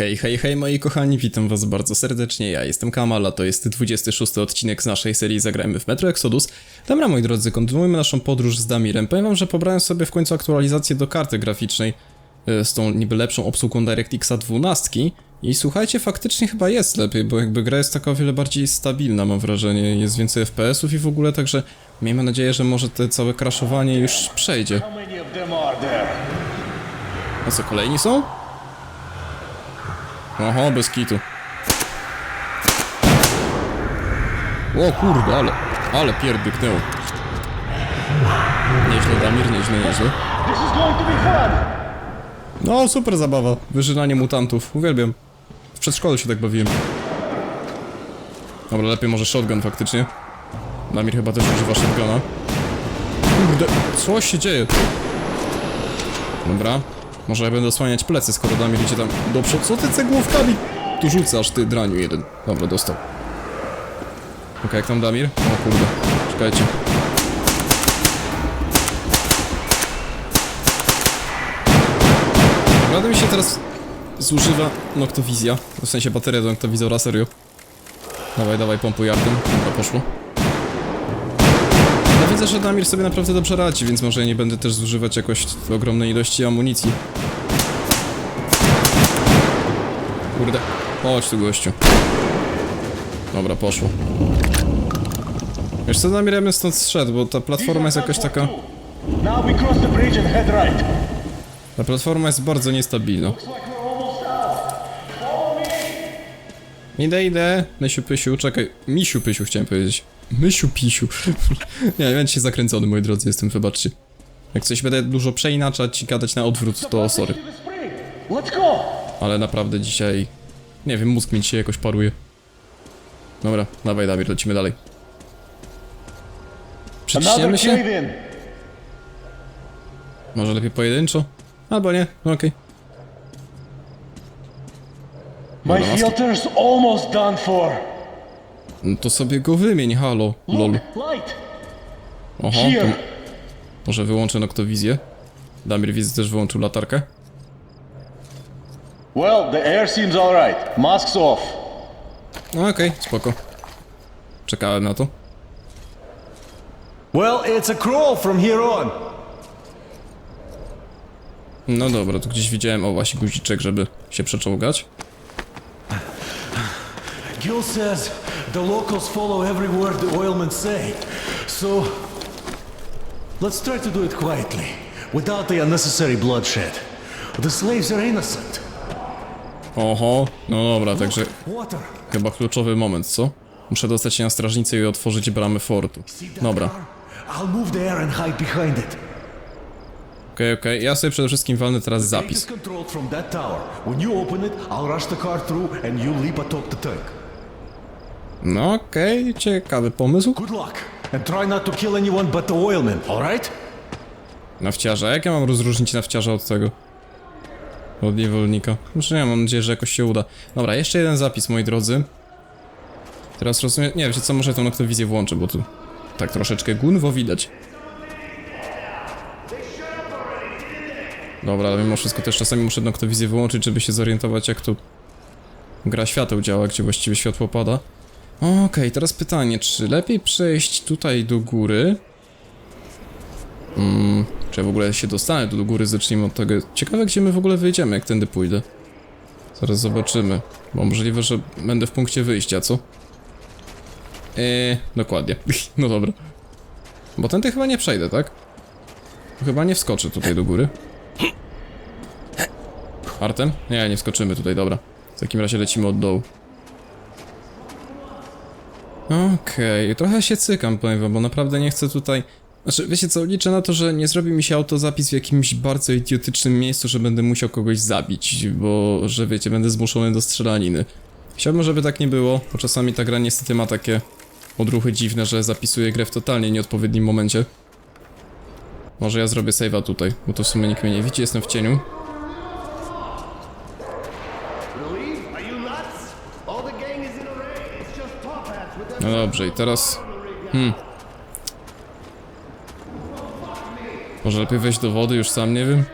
Hej, hej, hej moi kochani, witam was bardzo serdecznie, ja jestem Kamal, a to jest 26 odcinek z naszej serii Zagrajmy w Metro Exodus. Dobra moi drodzy, kontynuujemy naszą podróż z Damirem. Powiem wam, że pobrałem sobie w końcu aktualizację do karty graficznej e, z tą niby lepszą obsługą DirectXa 12 i słuchajcie, faktycznie chyba jest lepiej, bo jakby gra jest taka o wiele bardziej stabilna mam wrażenie, jest więcej FPS-ów i w ogóle, także miejmy nadzieję, że może te całe crashowanie już przejdzie. A co, kolejni są? Oho, bez kitu. O kurde, ale, ale pierdyknęło. Nieźle, Damir, nieźle, nieźle. No, super zabawa. Wyżynanie mutantów, uwielbiam. W przedszkolu się tak bawiłem. Dobra, lepiej może shotgun faktycznie. Damir chyba też używa shotguna. Kurde, co się dzieje? Dobra. Może ja będę osłaniać plecy, skoro Damir idzie tam do przodu. Co ty cegłówkami? Tu rzucasz, ty draniu jeden. Dobra, dostał. Okej, jak tam Damir? O kurde, czekajcie. Naprawdę mi się teraz zużywa noktowizja. W sensie bateria do noktowizora, serio. Dawaj, dawaj, pompuj artem. Dobra, poszło. Widzę, że Damir sobie naprawdę dobrze radzi, więc może nie będę też zużywać jakoś ogromnej ilości amunicji. Kurde. Chodź tu, gościu. Dobra, poszło. Wiesz co, Damir, ja bym stąd zszedł, bo ta platforma jest jakaś taka... Ta platforma jest bardzo niestabilna. Idę, idę. Mysiu, pysiu, czekaj. Misiu, pysiu chciałem powiedzieć. Mysiu, pisiu. nie, ja się zakręcony, moi drodzy, jestem, wybaczcie. Jak coś będę dużo przeinaczać i gadać na odwrót, to sorry. Ale naprawdę dzisiaj... Nie wiem, mózg mi dzisiaj jakoś paruje. Dobra, dawaj, Damir, lecimy dalej. Przyciśniemy się? Może lepiej pojedynczo? Albo nie, no okej. My Dobra, maski. filter's almost done for. No to sobie go wymień, halo, lol. Oho, to może wyłączę noktowizję. Damir widzę też wyłączył latarkę. Well, the air seems alright. Masks off. No okej, spoko. Czekałem na to. Well, it's a crawl from here on. No dobra, tu gdzieś widziałem, o właśnie guziczek, żeby się przeczołgać. Gil says the locals follow every word the oilmen say. So, let's try to do it quietly, without the unnecessary bloodshed. The slaves are innocent. Oho, no dobra, także chyba kluczowy moment, co? Muszę dostać się na strażnicę i otworzyć bramy fortu. Dobra, behind it. okej, okej. Ja sobie przede wszystkim walnę teraz zapis. No okej, ciekawy pomysł. Good luck, and try not to kill anyone but the oilmen, alright? Nawciarza, jak ja mam rozróżnić nawciarza od tego? Od niewolnika. Znaczy nie, mam nadzieję, że jakoś się uda. Dobra, jeszcze jeden zapis, moi drodzy. Teraz rozumiem... Nie, wiecie co, może tą noktowizję włączę, bo tu... Tak troszeczkę gunwo widać. Dobra, ale mimo wszystko też czasami muszę noktowizję wyłączyć, żeby się zorientować, jak tu... Gra świateł działa, gdzie właściwie światło pada. Okej, teraz pytanie, czy lepiej przejść tutaj do góry? Czy ja w ogóle się dostanę do góry? Zacznijmy od tego. Ciekawe, gdzie my w ogóle wyjdziemy, jak tędy pójdę. Zaraz zobaczymy. Bo możliwe, że będę w punkcie wyjścia, co? Eee, dokładnie. no dobra. Bo tędy chyba nie przejdę, tak? Chyba nie wskoczę tutaj do góry. Artem? Nie, nie wskoczymy tutaj, dobra. W takim razie lecimy od dołu. Okej, trochę się cykam, powiem wam, bo naprawdę nie chcę tutaj... Znaczy, wiecie co, liczę na to, że nie zrobi mi się autozapis w jakimś bardzo idiotycznym miejscu, że będę musiał kogoś zabić, bo, że wiecie, będę zmuszony do strzelaniny. Chciałbym, żeby tak nie było, bo czasami ta gra niestety ma takie odruchy dziwne, że zapisuje grę w totalnie nieodpowiednim momencie. Może ja zrobię save'a tutaj, bo to w sumie nikt mnie nie widzi, jestem w cieniu. Are you nuts? All the gang is in array. It's just top hats with them. No dobrze, i teraz... Hmm. Może lepiej wejść do wody, już sam nie wiem.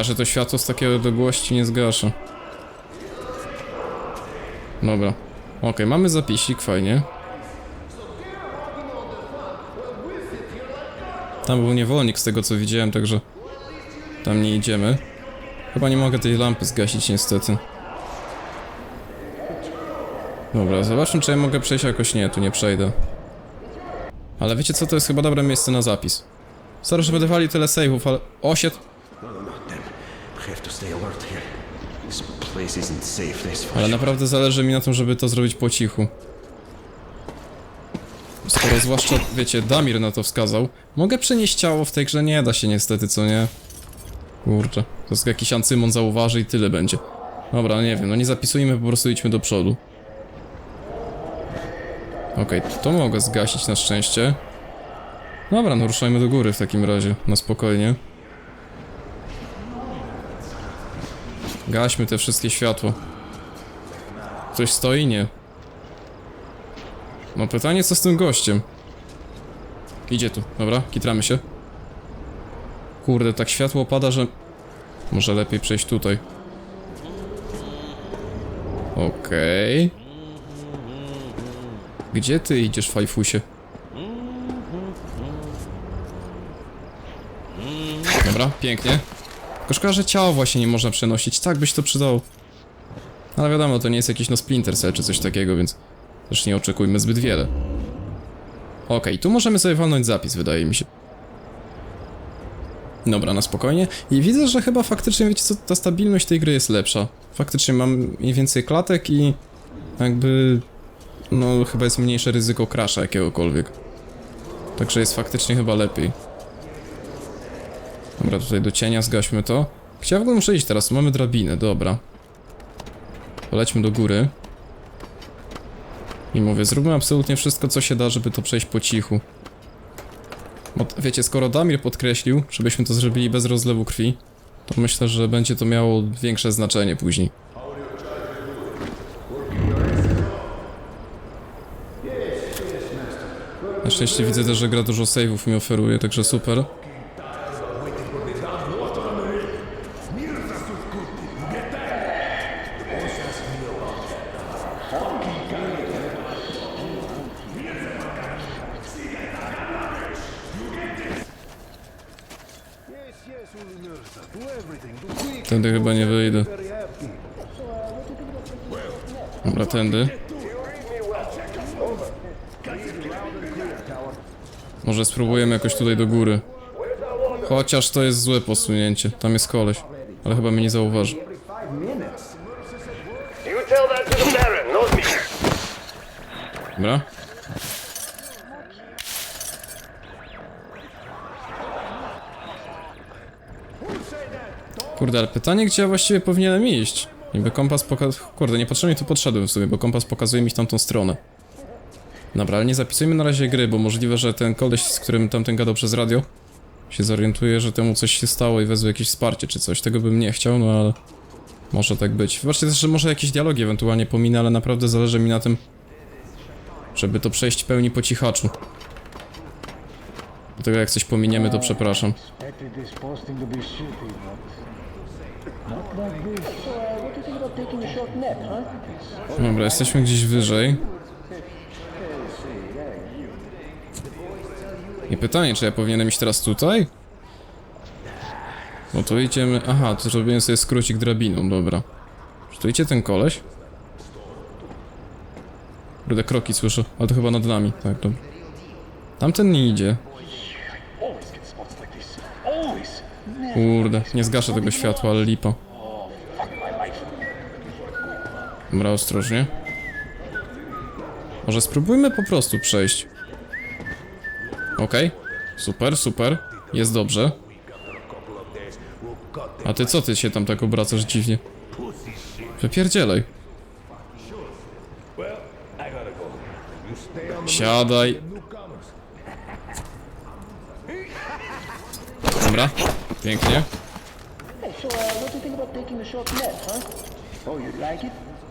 Że to światło z takiej odległości nie zgaszę. Dobra. Okej, mamy zapisik, fajnie. Tam był niewolnik z tego co widziałem, także tam nie idziemy. Chyba nie mogę tej lampy zgasić niestety. Dobra, zobaczmy czy ja mogę przejść jakoś nie, tu nie przejdę. Ale wiecie co, to jest chyba dobre miejsce na zapis. Sorry, że będę walił tyle save'ów, ale... Osied! No, no, no, Ale naprawdę zależy mi na tym, żeby to zrobić po cichu. Skoro zwłaszcza, wiecie, Damir na to wskazał. Mogę przenieść ciało w tej grze? Nie da się niestety, co nie? Kurczę. Jest jakiś ancymon zauważy i tyle będzie. Dobra, nie wiem, no nie zapisujmy, po prostu idźmy do przodu. Okej, to mogę zgasić na szczęście. Dobra, no ruszajmy do góry w takim razie, na spokojnie. Gaśmy te wszystkie światło. Ktoś stoi? Nie. No pytanie, co z tym gościem? Idzie tu, dobra, kitramy się. Kurde, tak światło pada, że... Może lepiej przejść tutaj. Okej. Gdzie ty idziesz, fajfusie? Dobra, pięknie. Tylko szkoda, że ciało właśnie nie można przenosić. Tak byś to przydał. Ale wiadomo, to nie jest jakiś no Splinter Cell czy coś takiego, więc też nie oczekujmy zbyt wiele. Okej, tu możemy sobie walnąć zapis, wydaje mi się. Dobra, na spokojnie. I widzę, że chyba faktycznie, wiecie co, ta stabilność tej gry jest lepsza. Faktycznie mam mniej więcej klatek i jakby... No, chyba jest mniejsze ryzyko crasha jakiegokolwiek. Także jest faktycznie chyba lepiej. Dobra, tutaj do cienia zgaśmy to. Chciałbym iść teraz, mamy drabinę, dobra. Polećmy do góry. I mówię, zróbmy absolutnie wszystko, co się da, żeby to przejść po cichu. T- wiecie, skoro Damir podkreślił, żebyśmy to zrobili bez rozlewu krwi, to myślę, że będzie to miało większe znaczenie później. Na szczęście widzę też, że gra dużo save'ów mi oferuje, także super. Tędy chyba nie wyjdę. Dobra, tędy. Może spróbujemy jakoś tutaj do góry. Chociaż to jest złe posunięcie. Tam jest koleś. Ale chyba mnie nie zauważy. You tell that to the Baron, not me. Dobra. Ale pytanie, gdzie ja właściwie powinienem iść? Niby kompas pokazuje... Kurde, niepotrzebnie tu podszedłem w sumie, bo kompas pokazuje mi tamtą stronę. Dobra, ale nie zapisujmy na razie gry, bo możliwe, że ten koleś, z którym tamten gadał przez radio, się zorientuje, że temu coś się stało i wezwie jakieś wsparcie czy coś. Tego bym nie chciał, no ale... Może tak być. Wybaczcie też, że może jakieś dialogi ewentualnie pominę, ale naprawdę zależy mi na tym, żeby to przejść pełni po cichaczu. Dlatego jak coś pominiemy, to przepraszam. Dobra, jesteśmy gdzieś wyżej. I pytanie, czy ja powinienem iść teraz tutaj? No to idziemy... Aha, to zrobiłem sobie skrócik drabiną, dobra. Czy tu idzie ten koleś? Kurde, kroki słyszę, ale to chyba nad nami, tak, dobra. Tamten nie idzie. Kurde, nie zgaszę tego światła, ale lipa. Dobra, ostrożnie. Może spróbujmy po prostu przejść. Okej, super, super. Jest dobrze. A ty co ty się tam tak obracasz dziwnie? Wypierdzielaj. Siadaj. Dobra, pięknie.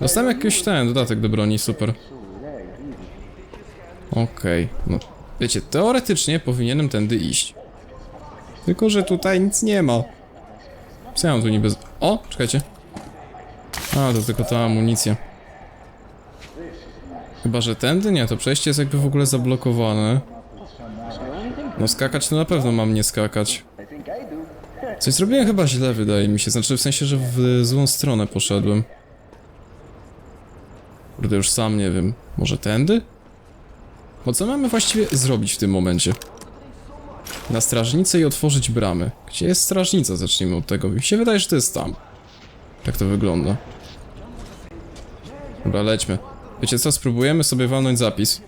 Dostałem jakiś ten dodatek do broni, super. Okej, no. Wiecie, teoretycznie powinienem tędy iść. Tylko, że tutaj nic nie ma. Co ja mam tu niby... z- O, czekajcie. A, to tylko ta amunicja. Chyba, że tędy? Nie, to przejście jest jakby w ogóle zablokowane. No skakać to na pewno mam nie skakać. I think I do. Coś zrobiłem chyba źle, wydaje mi się. Znaczy, w sensie, że w złą stronę poszedłem. Kurde, już sam nie wiem. Może tędy? Bo co mamy właściwie zrobić w tym momencie? Na strażnicę i otworzyć bramy. Gdzie jest strażnica? Zacznijmy od tego. Mi się wydaje, że to jest tam. Tak to wygląda. Dobra, lećmy. Wiecie co? Spróbujemy sobie walnąć zapis.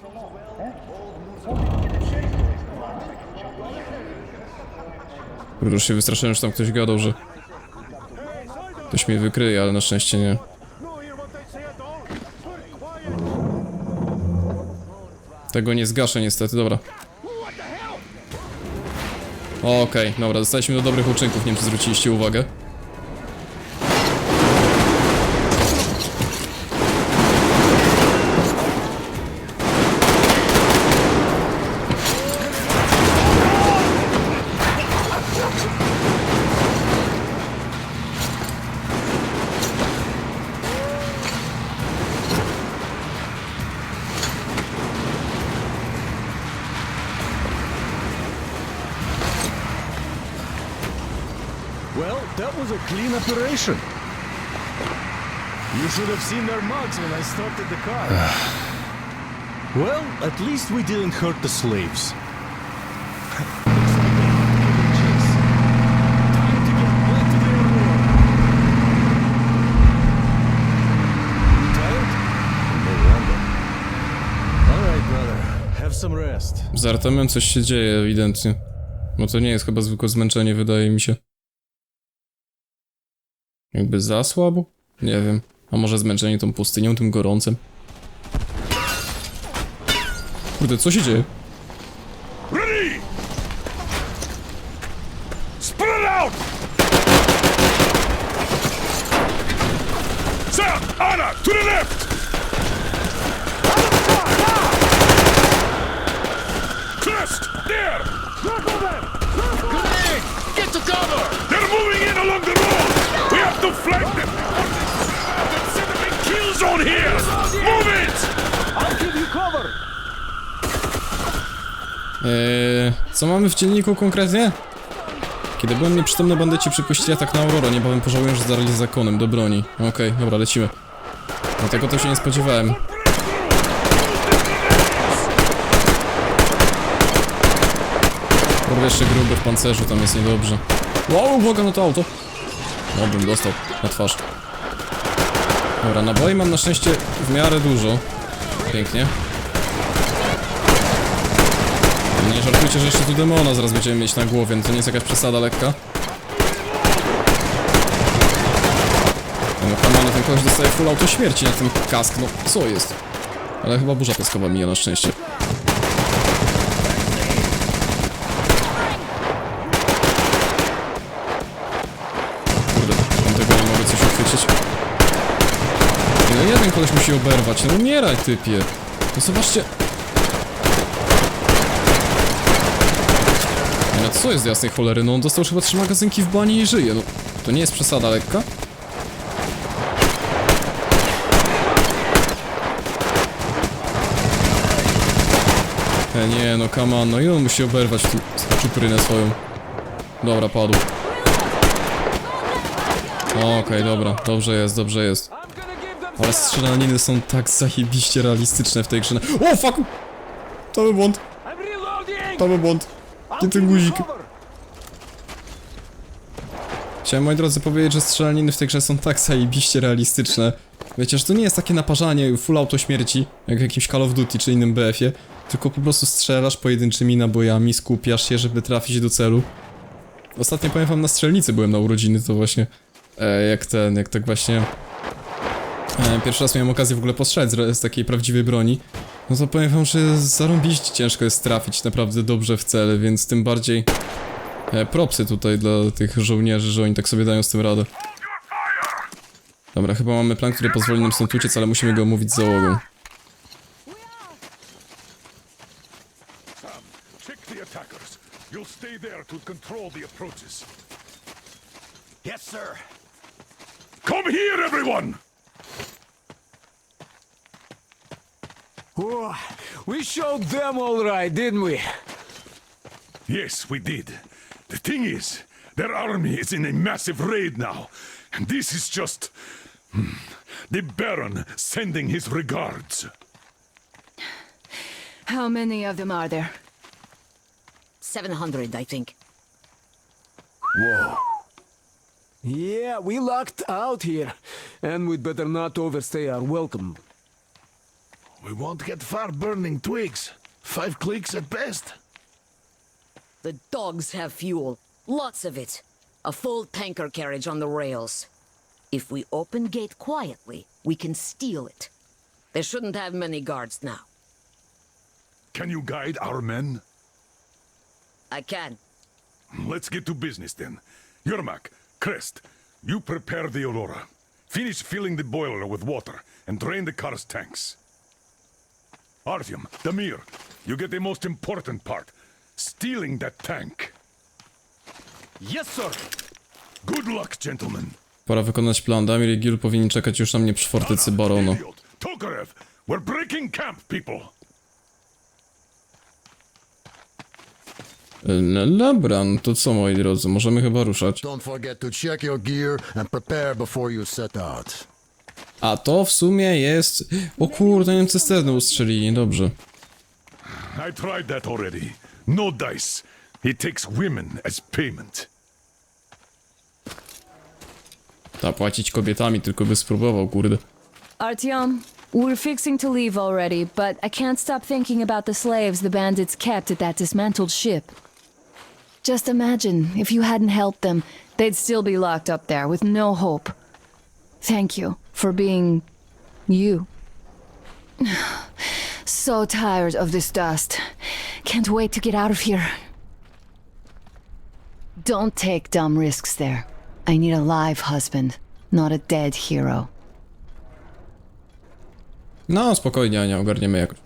Kurde, już się wystraszyłem, że tam ktoś gadał, że... Ktoś mnie wykryje, ale na szczęście nie. Tego nie zgaszę niestety, dobra. Okej, dobra, dostaliśmy do dobrych uczynków, nie wiem czy zwróciliście uwagę. That was a clean operation. You should have seen their mugs when I started the car. well, at least we didn't hurt the slaves. Time to get back to their war. Tired? No wonder. All right, brother. Have some rest. Z Artemem coś się dzieje ewidentnie. No to nie jest chyba zwykłe zmęczenie, wydaje mi się. Jakby zasłabł? Nie wiem. A może zmęczenie tą pustynią, tym gorącem? Kurde, co się dzieje? Co mamy w dzienniku konkretnie? Kiedy byłem nieprzytomny, bandyci przypuścili atak na Aurora, niebawem pożałuję, że zarali zakonem do broni. Okej, dobra, lecimy. No tego to się nie spodziewałem. Kurwa, jeszcze gruby w pancerzu, tam jest niedobrze. Wow, uwaga na to auto! No, bym dostał na twarz. Dobra, naboi mam na szczęście w miarę dużo. Pięknie. Nie żartujcie, że jeszcze tu demona zaraz będziemy mieć na głowie, no to nie jest jakaś przesada lekka. No kamany, ten kogoś dostaje full auto śmierci na ten kask, no co jest? Ale chyba burza piaskowa mija na szczęście. Kurde, tam tego nie mogę coś uchwycić. No jeden koleś musi oberwać, no umieraj typie. No zobaczcie, No co jest z jasnej cholery? No on dostał chyba trzy magazynki w bani i żyje. No to nie jest przesada lekka? E, nie no, come on, no i on musi oberwać tu czuprynę swoją. Dobra, padł. Okej, dobra, dobrze jest, dobrze jest. Ale strzelaniny są tak zajebiście realistyczne w tej grze. O, fuck! To był błąd. To był błąd. Nie ten guzik. Chciałem, moi drodzy, powiedzieć, że strzelaniny w tej grze są tak zajebiście realistyczne. Wiecie, że to nie jest takie naparzanie full auto śmierci, jak w jakimś Call of Duty czy innym BF-ie, tylko po prostu strzelasz pojedynczymi nabojami, skupiasz się, żeby trafić do celu. Ostatnio wam na strzelnicy byłem na urodziny, to właśnie e, jak ten, jak tak właśnie e, pierwszy raz miałem okazję w ogóle postrzelać z, z takiej prawdziwej broni. No to powiem wam, że zarąbiście ciężko jest trafić naprawdę dobrze w cele, więc tym bardziej e, propsy tutaj dla tych żołnierzy, że oni tak sobie dają z tym radę. Dobra, chyba mamy plan, który pozwoli nam stąd uciec, ale musimy go omówić z załogą. Sir. Come here, everyone! Oh, we showed them all right, didn't we? Yes, we did. The thing is, their army is in a massive raid now, and this is just. hmm, the Baron sending his regards. How many of them are there? 700, I think. Whoa. Yeah, we lucked out here, and we'd better not overstay our welcome. We won't get far burning twigs. Five clicks at best. The dogs have fuel. Lots of it. A full tanker carriage on the rails. If we open gate quietly, we can steal it. They shouldn't have many guards now. Can you guide our men? I can. Let's get to business then. Yermak, Crest, you prepare the Aurora. Finish filling the boiler with water and drain the car's tanks. Artyom, Damir, you get the most important part stealing that tank. Yes, sir. Good luck, gentlemen. Pora wykonać plan. Damir i Gil powinni czekać już na mnie przy fortecy Barono. Elliot, Tokarev, we're breaking camp, people. E, No dobra, no to co moi drodzy, możemy chyba ruszać. Don't forget to check your gear and prepare before you set out. A to w sumie jest... O kurde, Niemcy cysterny ustrzelili, dobrze. I tried that already. No dice. He takes women as payment. Ta, płacić kobietami, tylko by spróbował, kurde. Artyom, we're fixing to leave already, but I can't stop thinking about the slaves the bandits kept at that dismantled ship. Just imagine if you hadn't helped them, they'd still be locked up there with no hope. Thank you for being you. so tired of this dust. Can't wait to get out of here. Don't take dumb risks there. I need a live husband, not a dead hero. No, spokojnie, Ania, ogarniemy jakoś.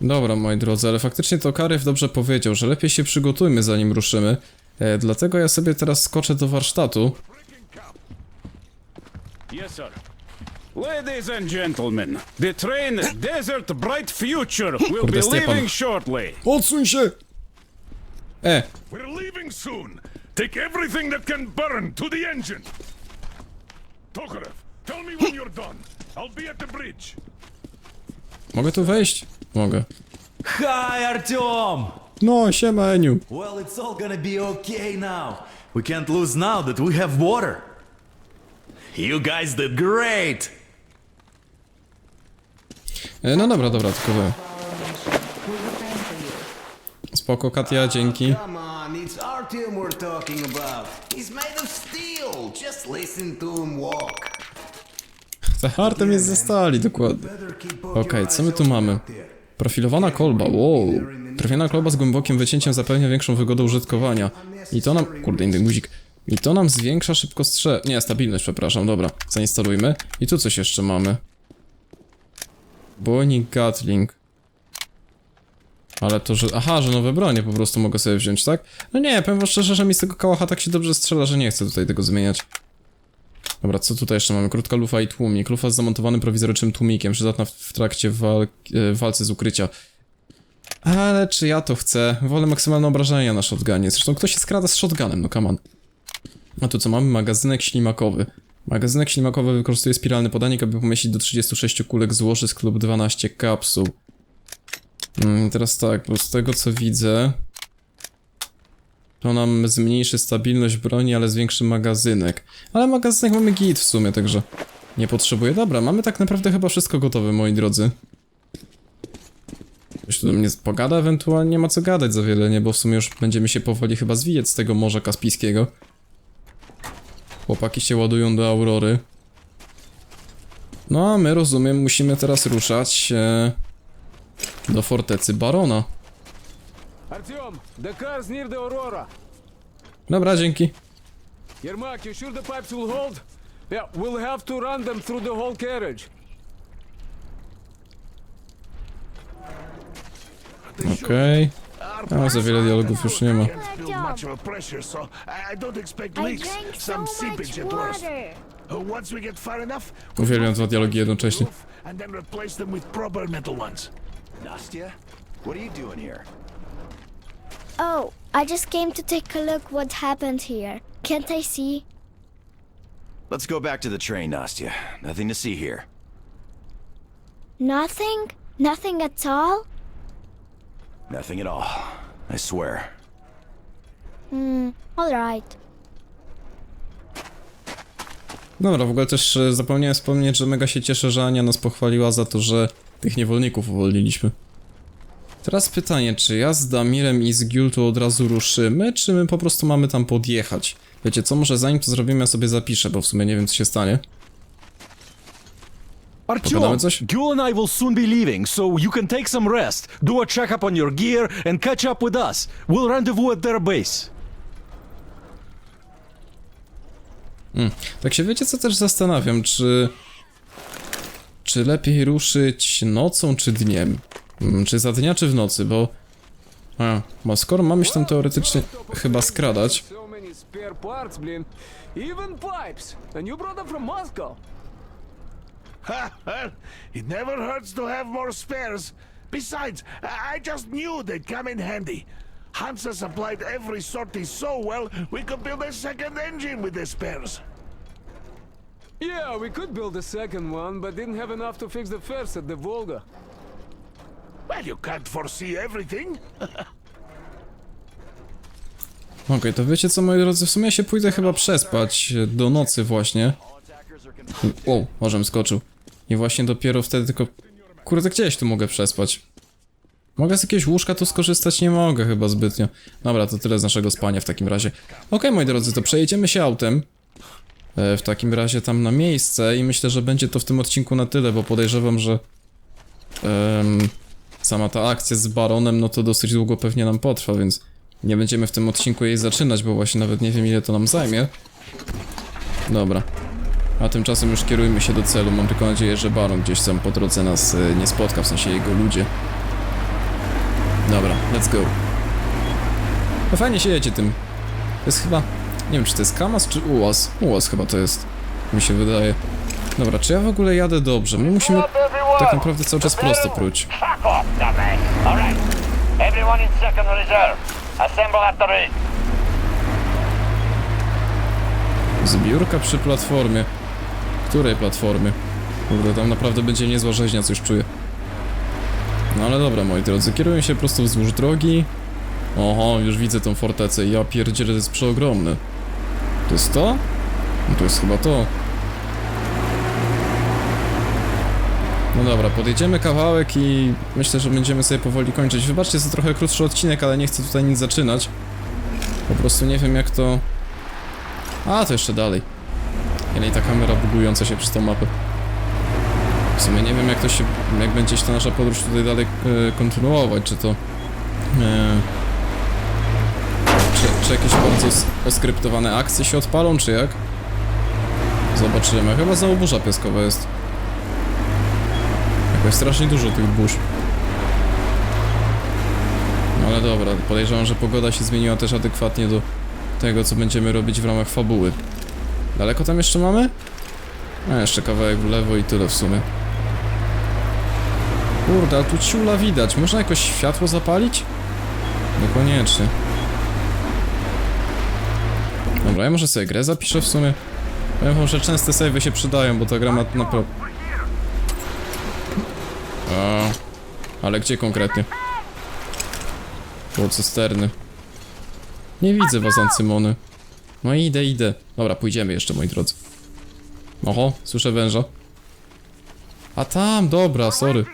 Dobra, moi drodzy, ale faktycznie to Karyw dobrze powiedział, że lepiej się przygotujmy zanim ruszymy. E, dlatego ja sobie teraz skoczę do warsztatu. Yes, sir. Ladies and gentlemen, the train Desert Bright Future will be leaving shortly. Odsuń się! E, We're leaving soon. Take everything that can burn to the engine. Tokarev, tell me when you're done. I'll be at the bridge. mogę tu wejść? Mogę. Hi, Artyom. No, siema, Eniu. Well, it's all gonna be okay now. We can't lose now that we have water. You guys did great. E, no dobra, dobra, tylko wy. Spoko, Katia, dzięki. Come on, it's Artyom we're talking about. He's made of steel. Just listen to him walk. Za hartem jest ze stali, dokładnie. Okej, co my tu mamy? Profilowana kolba, wow. Trafiona kolba z głębokim wycięciem zapewnia większą wygodę użytkowania. I to nam... Kurde, inny guzik. I to nam zwiększa szybkość strze... Nie, stabilność, przepraszam, dobra. Zainstalujmy. I tu coś jeszcze mamy. Bojnik Gatling. Ale to, że... Aha, że nowe bronie po prostu mogę sobie wziąć, tak? No nie, powiem wam szczerze, że mi z tego kałacha tak się dobrze strzela, że nie chcę tutaj tego zmieniać. Dobra, co tutaj jeszcze mamy? Krótka lufa i tłumik. Lufa z zamontowanym prowizorycznym tłumikiem, przydatna w, trakcie wal e, walce z ukrycia. Ale czy ja to chcę? Wolę maksymalne obrażenia na shotgunie. Zresztą ktoś się skrada z shotgunem, no on. A tu co mamy? Magazynek ślimakowy. Magazynek ślimakowy wykorzystuje spiralny podanik, aby pomieścić do 36 kulek złożysk lub 12 kapsuł. Mm, teraz tak, bo z tego co widzę... To nam zmniejszy stabilność broni, ale zwiększy magazynek. Ale magazynek mamy git w sumie, także nie potrzebuję. Dobra, mamy tak naprawdę chyba wszystko gotowe, moi drodzy. Ktoś tu do mnie pogada ewentualnie, nie ma co gadać za wiele, nie? Bo w sumie już będziemy się powoli chyba zwijać z tego Morza Kaspijskiego. Chłopaki się ładują do Aurory. No a my, rozumiem, musimy teraz ruszać e, do fortecy Barona. The car's near the Aurora. Dobra, dzięki. Yermak, you sure the pipes will hold? Yeah, we'll have to run them through the whole carriage. Okej. A, za wiele dialogów już nie ma. Can't feel much of a pressure, so I I don't expect leaks. Some seepage at worst. Uh, Once we get far enough, Uwielbiam dwa dialogi jednocześnie. and then replace them with proper metal ones. Nastya? What are you doing here? Oh, I just came to take a look what happened here. Can't I see? Let's go back to the train, Nastya. Nothing to see here. Nothing? Nothing at all? Nothing at all. I swear. Hmm, alright. Dobra, w ogóle też e, zapomniałem wspomnieć, że mega się cieszę, że Ania nas pochwaliła za to, że tych niewolników uwolniliśmy. Teraz pytanie, czy ja z Damirem i z Giltu od razu ruszymy, czy my po prostu mamy tam podjechać? Wiecie co, może zanim to zrobimy, ja sobie zapiszę, bo w sumie nie wiem, co się stanie. Artyom, Pogadamy coś? And I will soon be leaving, so you can take some rest, do a checkup on your gear, and catch up with us. We'll rendezvous at their base. Mm. Tak się wiecie, co też zastanawiam, czy... Czy lepiej ruszyć nocą, czy dniem? Mm, Czy za dnia, czy w nocy, bo... A, bo skoro mamy się tam teoretycznie chyba skradać. Ha, well, it never hurts to have more spares. Besides, I just knew they'd come in handy. Hansa supplied every sortie so well, we could build a second engine with the spares. Yeah, we could build a second one, but didn't have enough to fix the first at the Volga. Well, you can't foresee everything. Okej, to wiecie co, moi drodzy, w sumie się pójdę chyba przespać do nocy właśnie. O, możem skoczył. I właśnie dopiero wtedy tylko... Kurde, gdzieś tu mogę przespać. Mogę z jakiegoś łóżka tu skorzystać? Nie mogę chyba zbytnio. Dobra, to tyle z naszego spania w takim razie. Okej, moi drodzy, to przejedziemy się autem. E, w takim razie tam na miejsce i myślę, że będzie to w tym odcinku na tyle, bo podejrzewam, że... em, sama ta akcja z Baronem, no to dosyć długo pewnie nam potrwa, więc... Nie będziemy w tym odcinku jej zaczynać, bo właśnie nawet nie wiem ile to nam zajmie. Dobra. A tymczasem już kierujmy się do celu. Mam tylko nadzieję, że Baron gdzieś tam po drodze nas e, nie spotka, w sensie jego ludzie. Dobra, let's go. No fajnie się jedzie tym. To jest chyba... Nie wiem, czy to jest Kamas, czy Ułaz. Ułaz chyba to jest. Mi się wydaje. Dobra, czy ja w ogóle jadę dobrze? My musimy tak naprawdę cały czas prosto próć. Zbiórka przy platformie. Której platformie? Kurde, tam naprawdę będzie niezła rzeźnia, coś czuję. No ale dobra, moi drodzy, kieruję się prosto wzdłuż drogi. Oho, już widzę tą fortecę. Ja pierdzielę, to jest przeogromne. To jest to? No to jest chyba to. No dobra, podjedziemy kawałek i myślę, że będziemy sobie powoli kończyć. Wybaczcie, jest to trochę krótszy odcinek, ale nie chcę tutaj nic zaczynać. Po prostu nie wiem jak to... A, to jeszcze dalej. Ale i ta kamera bugująca się przez tą mapę. W sumie nie wiem jak to się, jak będzie się ta nasza podróż tutaj dalej e, kontynuować, czy to... E, czy, czy jakieś bardzo oskryptowane akcje się odpalą, czy jak? Zobaczymy. Chyba znowu burza piaskowa jest. Jakoś strasznie dużo tych burz. No ale dobra, podejrzewam, że pogoda się zmieniła też adekwatnie do tego, co będziemy robić w ramach fabuły. Daleko tam jeszcze mamy? A, jeszcze kawałek w lewo i tyle w sumie. Kurde, ale tu ciula widać. Można jakoś światło zapalić? Niekoniecznie. Dobra, ja może sobie grę zapiszę w sumie. Powiem wam, że częste savey się przydają, bo ta gra ma naprawdę... A, ale gdzie konkretnie? Koło cysterny. Nie widzę was, Ancymony. No idę, idę. Dobra, pójdziemy jeszcze, moi drodzy. Oho, słyszę węża. A tam, dobra, sorry.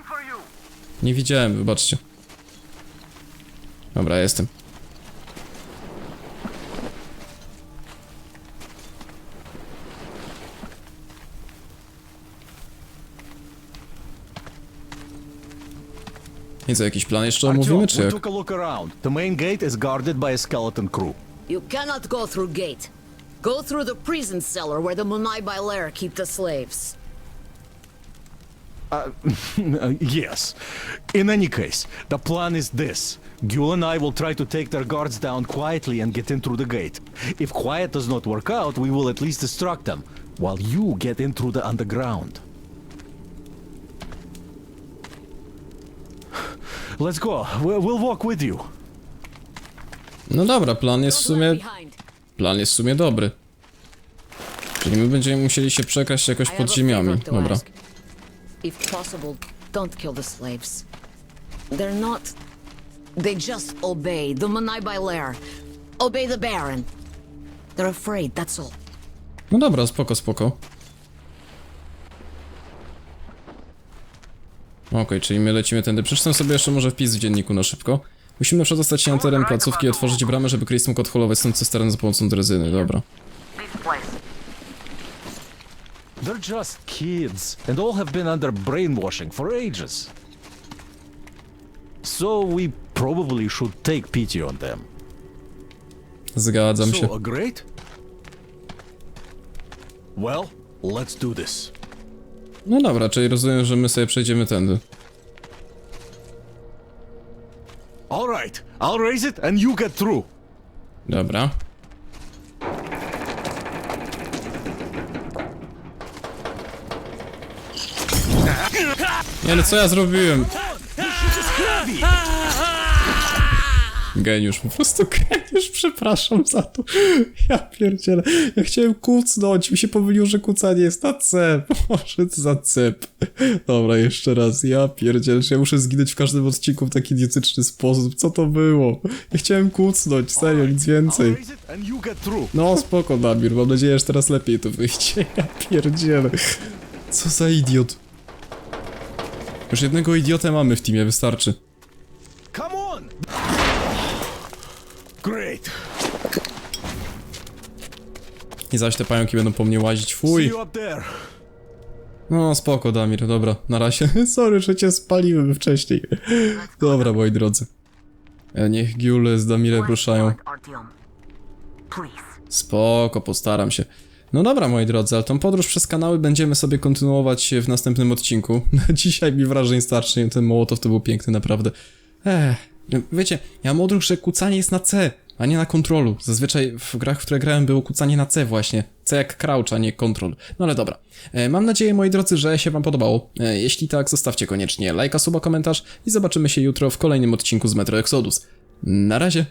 Nie widziałem, wybaczcie. Dobra, jestem. I co, jakiś plan jeszcze omówimy, czy jak? took a look around. The main gate is guarded by a skeleton crew. You cannot go through gate. Go through the prison cellar where the Munai Bailar keep the slaves. Uh, yes. In any case, the plan is this. Gul and I will try to take their guards down quietly and get in through the gate. If quiet does not work out, we will at least distract them, while you get in through the underground. Let's go. We'll, we'll walk with you. No dobra, plan jest w sumie... Plan jest w sumie dobry. Czyli my będziemy musieli się przekraść jakoś pod ziemiami. Dobra. If possible, don't kill the slaves. They're not. They just obey the Manai Lair. Obey the Baron. They're afraid, that's all. No dobra, spoko, spoko. Okej, czyli my lecimy tędy. Przeczytam sobie jeszcze może wpis w dzienniku na szybko. Musimy przedostać się na teren placówki i otworzyć bramę, żeby Chris mógł odholować stąd cysternę za pomocą drezyny. Dobra. They're just kids, and all have been under brainwashing for ages. So we probably should take pity on them. Zgadzam się. So? Well, let's do this. No dobra, czyli rozumiem, że my sobie przejdziemy tędy. All right, I'll raise it and you get through. Dobra. Nie no, co ja zrobiłem? Geniusz, po prostu geniusz, przepraszam za to. Ja pierdzielę. Ja chciałem kucnąć, mi się pomyliło, że kucanie jest na C. Boże, co za cep. Dobra, jeszcze raz. Ja pierdzielę, że ja muszę zginąć w każdym odcinku w taki idiotyczny sposób. Co to było? Ja chciałem kucnąć, serio, nic więcej. No spoko, Damir, mam nadzieję, że teraz lepiej to wyjdzie. Ja pierdzielę. Co za idiot. Już jednego idiotę mamy w teamie, wystarczy. Come on! Great. I zaś te pająki będą po mnie łazić, fuj. No spoko, Damir, dobra, na razie. Sorry, że cię spaliłem wcześniej. Dobra, moi drodzy. E, Niech Giule z Damirem ruszają. Spoko, postaram się. No dobra, moi drodzy, ale tą podróż przez kanały będziemy sobie kontynuować w następnym odcinku. Na dzisiaj mi wrażeń starczy, ten Mołotow to był piękny, naprawdę. Ech, wiecie, ja mam odruch, że kucanie jest na C, a nie na kontrolu. Zazwyczaj w grach, w które grałem, było kucanie na C właśnie. C jak crouch, a nie control. No ale dobra. E, Mam nadzieję, moi drodzy, że się wam podobało. E, Jeśli tak, zostawcie koniecznie lajka, suba, komentarz i zobaczymy się jutro w kolejnym odcinku z Metro Exodus. Na razie.